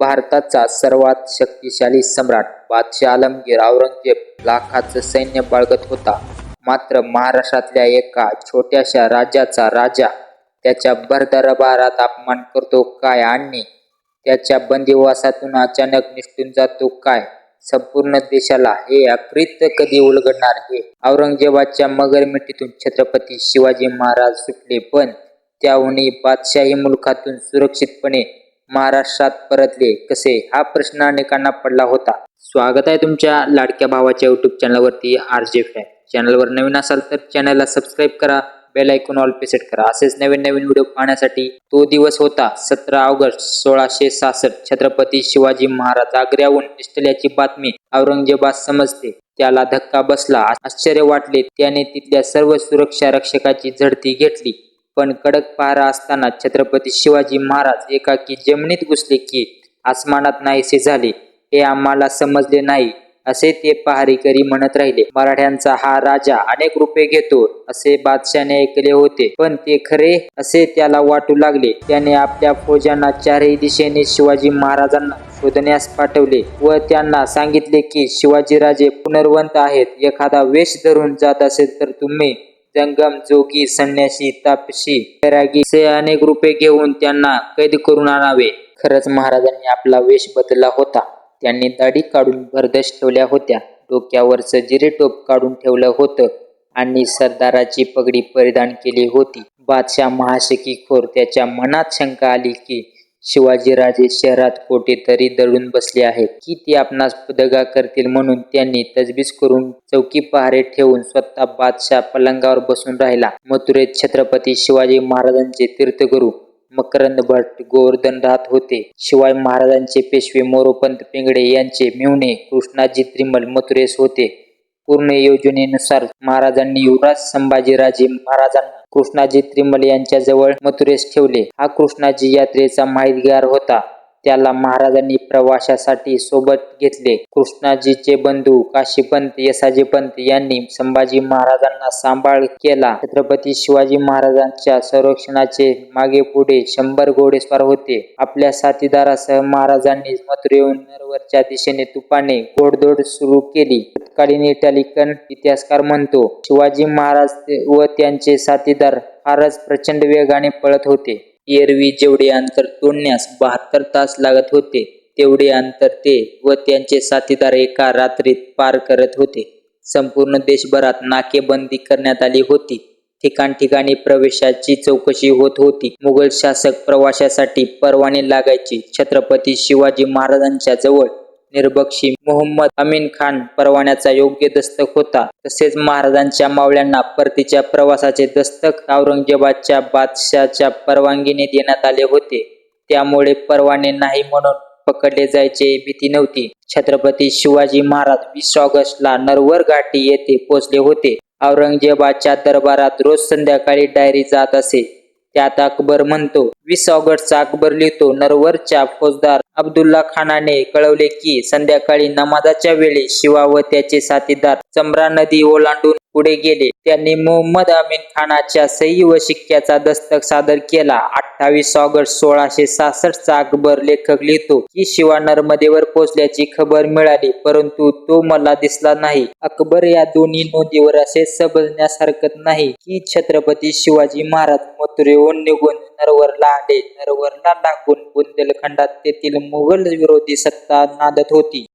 भारताचा सर्वात शक्तिशाली सम्राट बादशाह आलमगीर औरंगजेब लाखाचं सैन्य बाळगत होता. मात्र महाराष्ट्रातल्या एका छोट्याशा राज्याचा राजा त्याच्या भरदरबारात अपमान करतो काय आणि त्याच्या बंदिवासातून अचानक निसटून जातो काय? संपूर्ण देशाला हे अकृत्य कधी उलगडणार हे? औरंगजेबाच्या मगरमिठीतून छत्रपती शिवाजी महाराज सुटले पण त्याहूनही बादशाही मुलखातून सुरक्षितपणे महाराष्ट्रात परतले कसे? हा प्रश्न अनेकांना पडला होता. स्वागत आहे तुमच्या लाडक्या भावाच्या युट्यूब चॅनलवरती आर जे फॅन. चॅनलवर नवीन असाल तर चॅनलला सबस्क्राईब करा बेल ऐकून ऑल पे सेट करा. असेच नवीन नवीन व्हिडिओ पाहण्यासाठी तो दिवस होता सतरा ऑगस्ट सोळाशे सहासष्ट. छत्रपती शिवाजी महाराज आग्र्याहून निष्ठल्याची बातमी औरंगजेबास समजते. त्याला धक्का बसला. आश्चर्य वाटले. त्याने तिथल्या सर्व सुरक्षा रक्षकाची झडती घेतली. पण कडक पहारा असताना छत्रपती शिवाजी महाराज एकाकी जमिनीत घुसले की आसमानात नाहीसे झाले. हे आम्हाला समजले नाही असे ते पहारेकरी म्हणत राहिले. मराठ्यांचा हा राजा अनेक रुपये घेतो असे बादशाने ऐकले होते. पण ते खरे असे त्याला वाटू लागले. त्याने आपल्या फौजांना चारही दिशेने शिवाजी महाराजांना शोधण्यास पाठवले व त्यांना सांगितले की शिवाजीराजे पुनर्वंत आहेत. एखादा वेश धरून जात असेल तर तुम्ही जंगम जोगी संन्यासी तापसी वैरागी असे अनेक रूपे घेऊन त्यांना कैद करून आणावे. खरंच महाराजांनी आपला वेश बदलला होता. त्यांनी दाढी काढून भरदश ठेवल्या होत्या. डोक्यावरचं जिरेटोप काढून ठेवलं होतं आणि सरदाराची पगडी परिधान केली होती. बादशाह महाशकी खोर त्याच्या मनात शंका आली की शिवाजीराजे शहरात कोठेतरी दडून बसले आहेत. की ते आपणास दगा करतील म्हणून त्यांनी तजबीज करून चौकी पहारे ठेवून स्वतः बादशाह पलंगावर बसून राहिला. मथुरेत छत्रपती शिवाजी महाराजांचे तीर्थगुरू मकरंद भट गोवर्धन राहत होते. शिवाय महाराजांचे पेशवे मोरोपंत पिंगडे यांचे मिवणे कृष्णाजी त्रिमल मथुरेस होते. पूर्ण योजनेनुसार महाराजांनी युवराज संभाजीराजे महाराजांना कृष्णाजी त्रिमल यांच्या जवळ मथुरेस ठेवले. हा कृष्णाजी यात्रेचा माहितगार होता. त्याला महाराजांनी प्रवासासाठी सोबत घेतले. कृष्णाजीचे बंधू काशीपंत यसाजीपंत यांनी संभाजी महाराजांना सांभाळ केला. छत्रपती शिवाजी महाराजांच्या संरक्षणाचे मागे पुढे शंभर घोडेस्वार होते. आपल्या साथीदारासह महाराजांनी मथुरेहून नरवरच्या दिशेने तुपाने घोडदौड सुरू केली. तत्कालीन इटालिकन इतिहासकार म्हणतो शिवाजी महाराज व त्यांचे साथीदार फारच प्रचंड वेगाने पळत होते. एरवी जेवढे अंतर तोडण्यास बहात्तर तास लागत होते तेवढे अंतर ते व त्यांचे साथीदार एका रात्रीत पार करत होते. संपूर्ण देशभरात नाकेबंदी करण्यात आली होती. ठिकाण ठिकाणी प्रवेशाची चौकशी होत होती. मुघल शासक प्रवाशासाठी परवाने लागायचे छत्रपती शिवाजी महाराजांच्या जवळ निर्बक्षी मोहम्मद अमीन खान परवान्याचा योग्य दस्तक होता. तसेच महाराजांच्या मावळ्यांना परतीच्या प्रवासाचे दस्तक औरंगजेबाच्या बादशाच्या परवानगीने देण्यात आले होते. त्यामुळे परवाने नाही म्हणून पकडले जायचे भीती नव्हती. छत्रपती शिवाजी महाराज वीस ऑगस्टला नरवर घाटी येथे पोहोचले होते. औरंगजेबाच्या दरबारात रोज संध्याकाळी डायरी जात असे. त्यात अकबर म्हणतो वीस ऑगस्टचा अकबर लिहितो नरवरच्या फौजदार अब्दुल्ला खानाने कळवले की संध्याकाळी नमाजाच्या वेळी शिवा व त्याचे साथीदार चमरा नदी ओलांडून पुढे गेले. त्यांनी मोहम्मद अमीन खानाच्या सही व शिक्क्याचा दस्तक सादर केला. अठ्ठावीस ऑगस्ट सोळाशे सासष्ट चा अकबर लेखक लिहितो की शिवा नर्मदेवर पोहोचल्याची खबर मिळाली परंतु तो मला दिसला नाही. अकबर या दोन्ही नोंदीवर असे समजण्यास हरकत नाही की छत्रपती शिवाजी महाराज मथुरेहून निघून नरवरला आले वर्णा लागून बुंदेलखंडात तेथील मुघल विरोधी सत्ता नांदत होती.